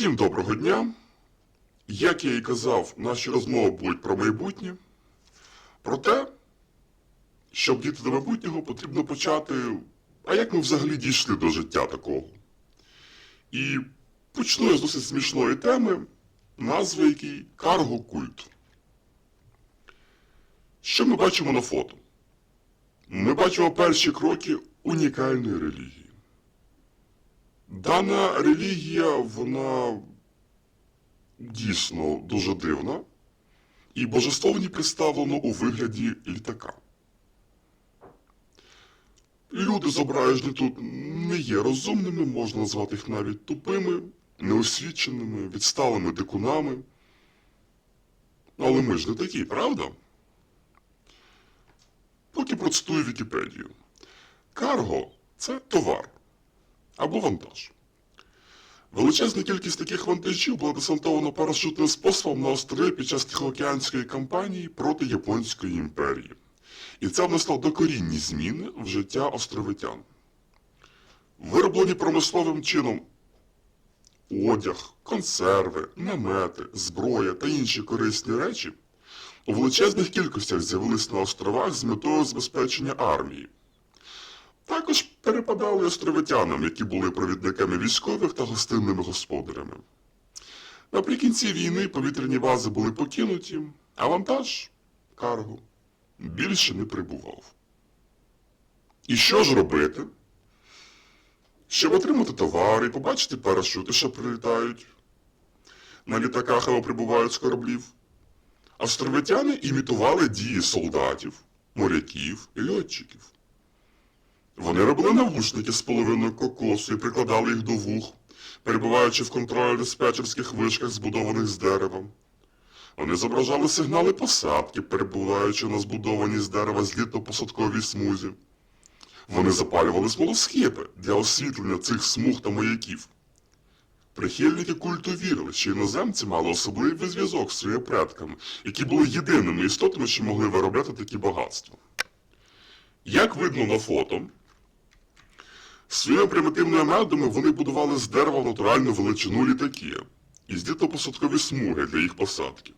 Всім доброго дня. Як я і казав, наші розмови будуть про майбутнє. Про те, щоб дійти до майбутнього, потрібно почати. А як ми взагалі дійшли до життя такого? І почну я з досить смішної теми, назва якій карго-культ. Що ми бачимо на фото? Ми бачимо перші кроки унікальної релігії. Дана релігія, вона дійсно дуже дивна, і божество в ній представлено у вигляді літака. Люди, зображені тут, не є розумними, можна назвати їх навіть тупими, неосвіченими, відсталими дикунами. Але ми ж не такі, правда? Поки процитую Вікіпедію. Карго це товар або вантаж. Величезна кількість таких вантажів була десантована парашутним способом на острови під час Тихоокеанської кампанії проти Японської імперії. І це внесло докорінні зміни в життя островитян. Вироблені промисловим чином одяг, консерви, намети, зброя та інші корисні речі у величезних кількостях з'явились на островах з метою забезпечення армії. Також перепадали островитянам, які були провідниками військових та гостинними господарями. Наприкінці війни повітряні бази були покинуті, а вантаж карго більше не прибував. І що ж робити? Щоб отримати товари і побачити парашути, що прилітають на літаках або прибувають з кораблів, островитяни імітували дії солдатів, моряків і льотчиків. Вони робили навушники з половиною кокосу і прикладали їх до вух, перебуваючи в контрольно-диспетчерських вишках, збудованих з дерева. Вони зображали сигнали посадки, перебуваючи на збудованій з дерева злітно-посадковій смузі. Вони запалювали смолоскипи для освітлення цих смуг та маяків. Прихильники культу вірили, що іноземці мали особливий зв'язок з своїми предками, які були єдиними істотами, що могли виробляти такі багатства. Як видно на фото, своїми примітивними методами вони будували з дерева натуральну величину літаки і злітно-посадкові смуги для їх посадки.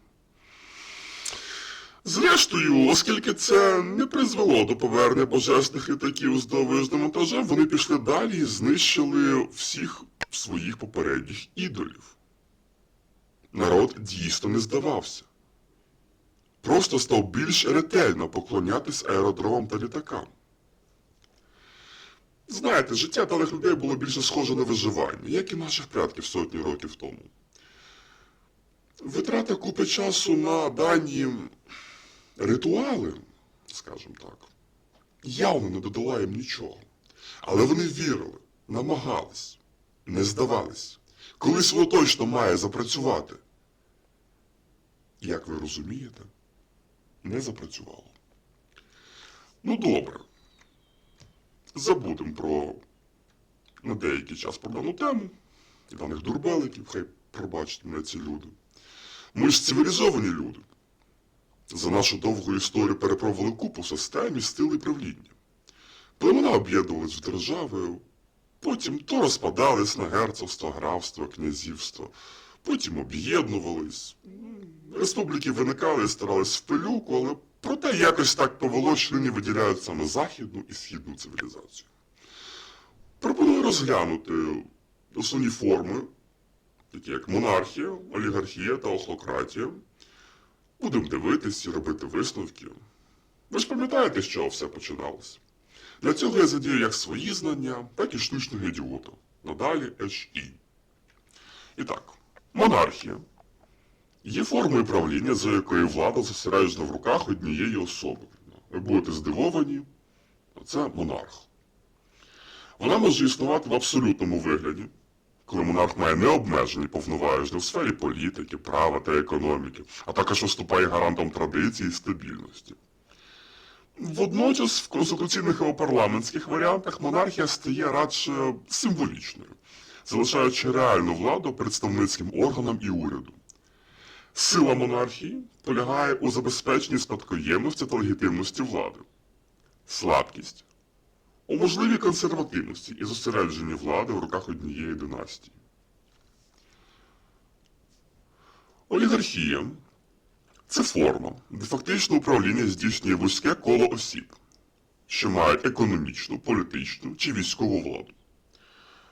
Зрештою, оскільки це не призвело до повернення божественних літаків з довижним монтажем, вони пішли далі і знищили всіх своїх попередніх ідолів. Народ дійсно не здавався. Просто став більш ретельно поклонятись аеродромам та літакам. Знаєте, життя даних людей було більше схоже на виживання, як і наших предків сотні років тому. Витрата купи часу на дані ритуали, скажімо так, явно не додала їм нічого. Але вони вірили, намагались, не здавались. Колись воно точно має запрацювати. Як ви розумієте, не запрацювало. Ну добре. Забудемо про на деякий час про дану тему і даних дурбеликів, хай пробачать мене ці люди. Ми ж цивілізовані люди. За нашу довгу історію перепробували купу систем і стили правління. Племена об'єднувались в держави, потім то розпадались на герцогство, графство, князівство, потім об'єднувались. Республіки виникали і старались в пилюку, але проте якось так повело, що нині виділяють саме західну і східну цивілізацію. Пропоную розглянути основні форми, такі як монархія, олігархія та охлократія. Будемо дивитись і робити висновки. Ви ж пам'ятаєте, з чого все починалося? Для цього я задію як свої знання, так і штучного ідіота. Надалі HE. І так, монархія є формою правління, за якою влада зосереджена в руках однієї особи. Ви будете здивовані, це монарх. Вона може існувати в абсолютному вигляді, коли монарх має необмежені повноваження в сфері політики, права та економіки, а також виступає гарантом традиції і стабільності. Водночас в конституційних або парламентських варіантах монархія стає радше символічною, залишаючи реальну владу представницьким органам і уряду. Сила монархії полягає у забезпеченні спадкоємності та легітимності влади. Слабкість у можливій консервативності і зосередженні влади в руках однієї династії. Олігархія це форма, де фактично управління здійснює вузьке коло осіб, що мають економічну, політичну чи військову владу.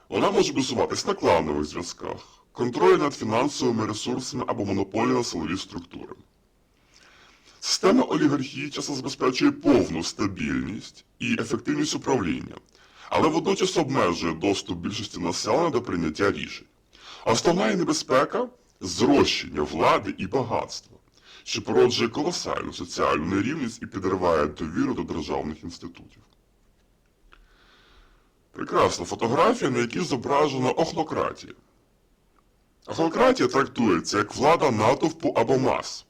Вона може базуватись на кланових зв'язках, контролі над фінансовими ресурсами або монополії на силові структури. Система олігархії часто забезпечує повну стабільність і ефективність управління, але водночас обмежує доступ більшості населення до прийняття рішень. Основна небезпека зрощення влади і багатства, що породжує колосальну соціальну нерівність і підриває довіру до державних інститутів. Прекрасна фотографія, на якій зображена охлократія. Охлократія трактується як влада натовпу або мас,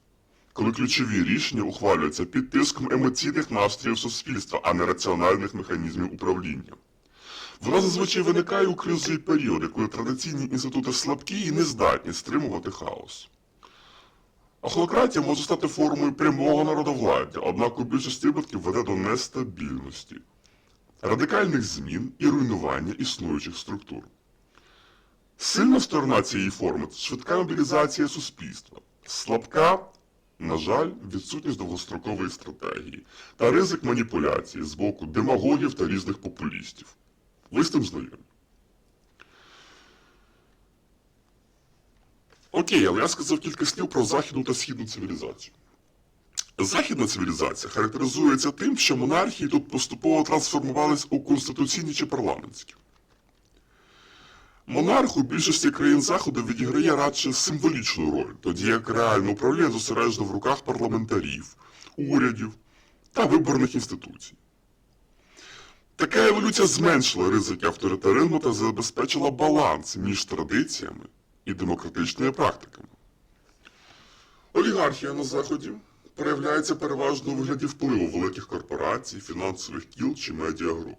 коли ключові рішення ухвалюються під тиском емоційних настроїв суспільства, а не раціональних механізмів управління. Вона зазвичай виникає у кризові періоди, коли традиційні інститути слабкі і не здатні стримувати хаос. Охлократія може стати формою прямого народовладдя, однак у більшості випадків веде до нестабільності, радикальних змін і руйнування існуючих структур. Сильна сторона цієї форми це швидка мобілізація суспільства, слабка, на жаль, відсутність довгострокової стратегії та ризик маніпуляції з боку демагогів та різних популістів. Ви з тим знайомі. Окей, але я сказав кілька слів про західну та східну цивілізацію. Західна цивілізація характеризується тим, що монархії тут поступово трансформувались у конституційні чи парламентські. Монарх у більшості країн Заходу відіграє радше символічну роль, тоді як реальне управління зосереджено в руках парламентарів, урядів та виборних інституцій. Така еволюція зменшила ризики авторитаризму та забезпечила баланс між традиціями і демократичними практиками. Олігархія на Заході проявляється переважно у вигляді впливу великих корпорацій, фінансових кіл чи медіагруп.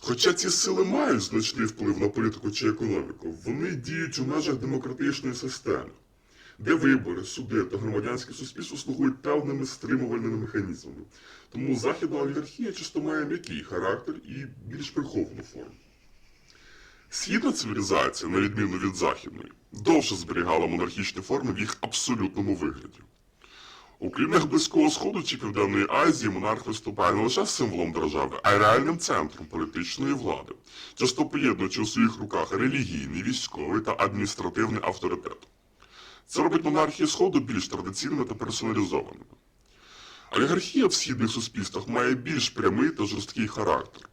Хоча ці сили мають значний вплив на політику чи економіку, вони діють у межах демократичної системи, де вибори, суди та громадянське суспільство слугують певними стримувальними механізмами. Тому західна олігархія часто має м'який характер і більш приховану форму. Східна цивілізація, на відміну від західної, довше зберігала монархічні форми в їх абсолютному вигляді. У країнах Близького Сходу чи Південної Азії монарх виступає не лише символом держави, а й реальним центром політичної влади, часто поєднуючи у своїх руках релігійний, військовий та адміністративний авторитет. Це робить монархії Сходу більш традиційними та персоналізованими. Олігархія в східних суспільствах має більш прямий та жорсткий характер.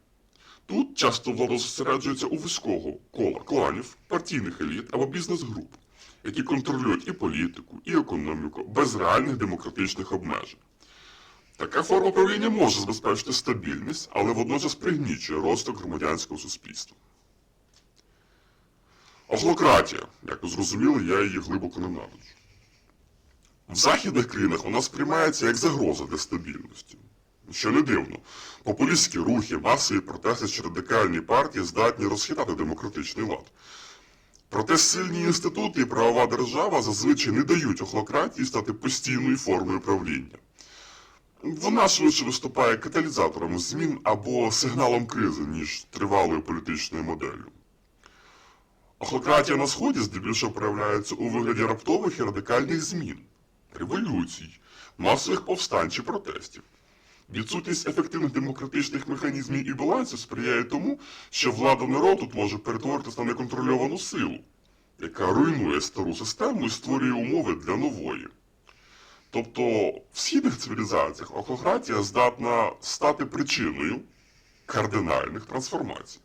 Тут часто влада зосереджується у вузького кола кланів, партійних еліт або бізнес-груп, які контролюють і політику, і економіку без реальних демократичних обмежень. Така форма правління може забезпечити стабільність, але водночас пригнічує розвиток громадянського суспільства. Охлократія, як ви зрозуміли, я її глибоко ненавиджу. В західних країнах вона сприймається як загроза для стабільності. Що не дивно, популістські рухи, масові протести чи радикальні партії здатні розхитати демократичний лад. Проте сильні інститути і правова держава зазвичай не дають охлократії стати постійною формою правління. Вона швидше виступає каталізатором змін або сигналом кризи, ніж тривалою політичною моделлю. Охлократія на Сході здебільшого проявляється у вигляді раптових і радикальних змін, революцій, масових повстань чи протестів. Відсутність ефективних демократичних механізмів і балансів сприяє тому, що влада народу може перетворитися на неконтрольовану силу, яка руйнує стару систему і створює умови для нової. Тобто в східних цивілізаціях охлократія здатна стати причиною кардинальних трансформацій.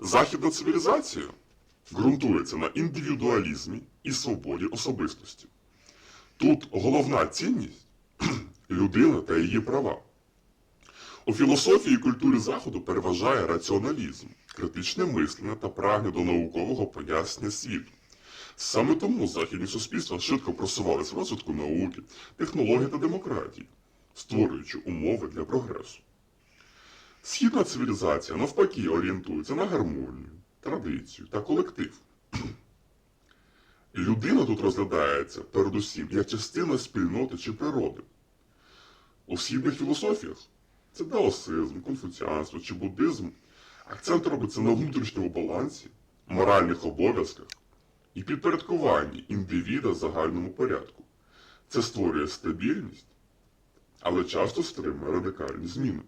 Західна цивілізація ґрунтується на індивідуалізмі і свободі особистості. Тут головна цінність людина та її права. У філософії і культурі Заходу переважає раціоналізм, критичне мислення та прагнення до наукового пояснення світу. Саме тому західні суспільства швидко просувались в розвитку науки, технологій та демократії, створюючи умови для прогресу. Східна цивілізація навпаки орієнтується на гармонію, традицію та колектив. Людина тут розглядається передусім як частина спільноти чи природи. У східних філософіях це даосизм, конфуціанство чи буддизм. Акцент робиться на внутрішньому балансі, моральних обов'язках і підпорядкування індивіда загальному порядку. Це створює стабільність, але часто стримує радикальні зміни.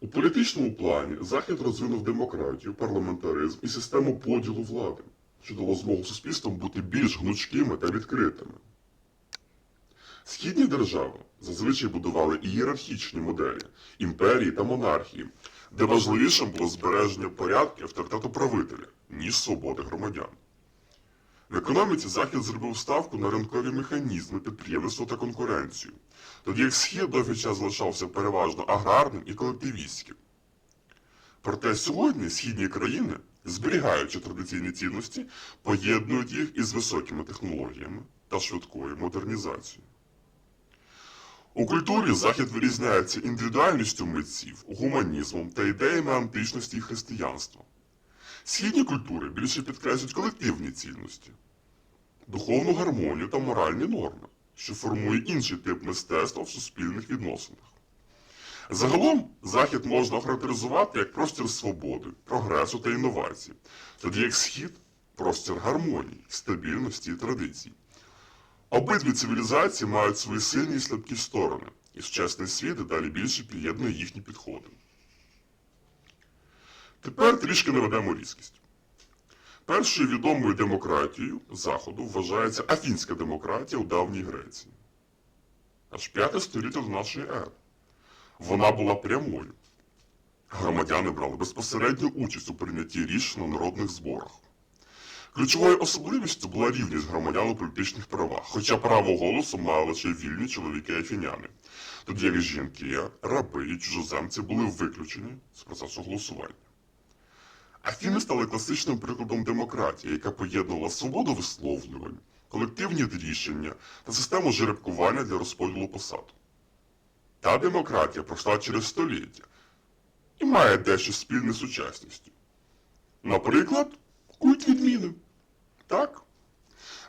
У політичному плані Захід розвинув демократію, парламентаризм і систему поділу влади, що дало змогу суспільствам бути більш гнучкими та відкритими. Східні держави зазвичай будували ієрархічні моделі імперії та монархії, де важливішим було збереження порядку авторитету правителя, ніж свободи громадян. В економіці Захід зробив ставку на ринкові механізми, підприємництво та конкуренцію, тоді як Схід довгий час залишався переважно аграрним і колективістським. Проте сьогодні східні країни, зберігаючи традиційні цінності, поєднують їх із високими технологіями та швидкою модернізацією. У культурі Захід вирізняється індивідуальністю митців, гуманізмом та ідеями античності і християнства. Східні культури більше підкреслюють колективні цінності, духовну гармонію та моральні норми, що формує інший тип мистецтва в суспільних відносинах. Загалом Захід можна охарактеризувати як простір свободи, прогресу та інновацій, тоді як Схід простір гармонії, стабільності і традицій. Обидві цивілізації мають свої сильні і слабкі сторони, і сучасний світ і далі більше під'єднує їхні підходи. Тепер трішки наведемо різкість. Першою відомою демократією Заходу вважається афінська демократія у давній Греції. Аж п'яте століття до нашої ери. Вона була прямою. Громадяни брали безпосередню участь у прийнятті рішень на народних зборах. Ключовою особливістю була рівність громадян у політичних правах, хоча право голосу мали лише вільні чоловіки афіняни, тоді як жінки, раби і чужоземці були виключені з процесу голосування. Афіни стали класичним прикладом демократії, яка поєднувала свободу висловлювань, колективні рішення та систему жеребкування для розподілу посад. Та демократія пройшла через століття і має дещо спільне з сучасністю. Наприклад, культ відміни. Так?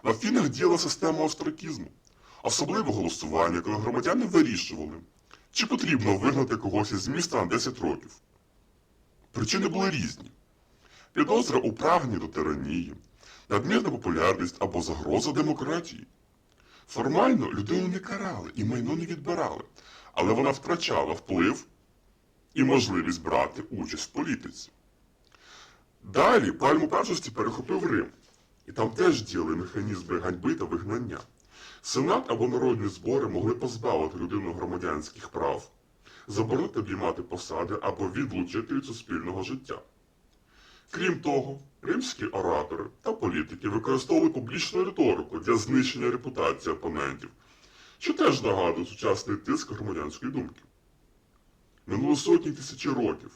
В Афінах діяла система остракізму, особливе голосування, коли громадяни вирішували, чи потрібно вигнати когось із міста на 10 років. Причини були різні. Підозра у прагненні до тиранії, надмірна популярність або загроза демократії. Формально людину не карали і майно не відбирали, але вона втрачала вплив і можливість брати участь в політиці. Далі пальму першості перехопив Рим, і там теж діяли механізми ганьби та вигнання. Сенат або народні збори могли позбавити людину громадянських прав, заборонити обіймати посади або відлучити від суспільного життя. Крім того, римські оратори та політики використовували публічну риторику для знищення репутації опонентів, що теж нагадує сучасний тиск громадянської думки. Минуло сотні тисячі років,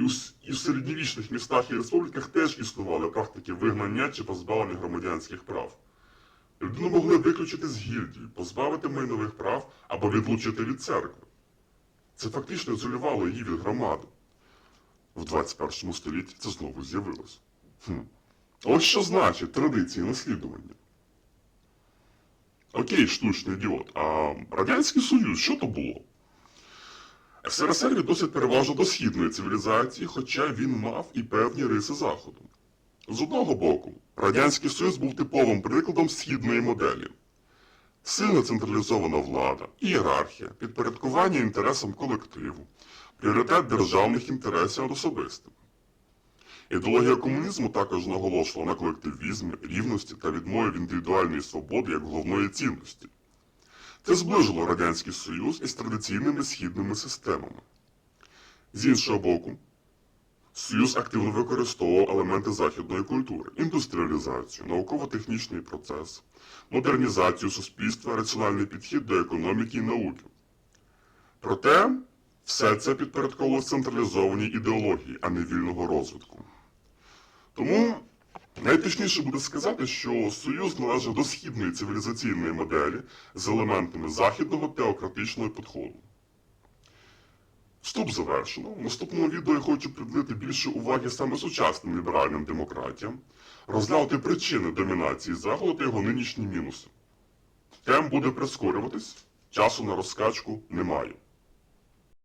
і у, і в середньовічних містах і республіках теж існували практики вигнання чи позбавлення громадянських прав. Людину могли виключити з гільдії, позбавити майнових прав або відлучити від церкви. Це фактично ізолювало її від громади. В 21 столітті це знову з'явилось. Хм. Ось що значить традиції наслідування. Окей, штучний ідіот. А Радянський Союз, що то було? СРСР відносять переважно до східної цивілізації, хоча він мав і певні риси Заходу. З одного боку, Радянський Союз був типовим прикладом східної моделі. Сильно централізована влада, ієрархія, підпорядкування інтересам колективу, пріоритет державних інтересів над особистим. Ідеологія комунізму також наголошувала на колективізмі, рівності та відмові від індивідуальної свободи як головної цінності. Це зближило Радянський Союз із традиційними східними системами. З іншого боку, Союз активно використовував елементи західної культури, індустріалізацію, науково-технічний процес, модернізацію суспільства, раціональний підхід до економіки і науки. Проте, все це підпорядковувалося централізованій ідеології, а не вільного розвитку. Тому найточніше буде сказати, що Союз належав до східної цивілізаційної моделі з елементами західного теократичного підходу. Вступ завершено. В наступному відео я хочу приділити більше уваги саме сучасним ліберальним демократіям, розглянути причини домінації Заходу та його нинішні мінуси. Тем буде прискорюватись, часу на розкачку немає.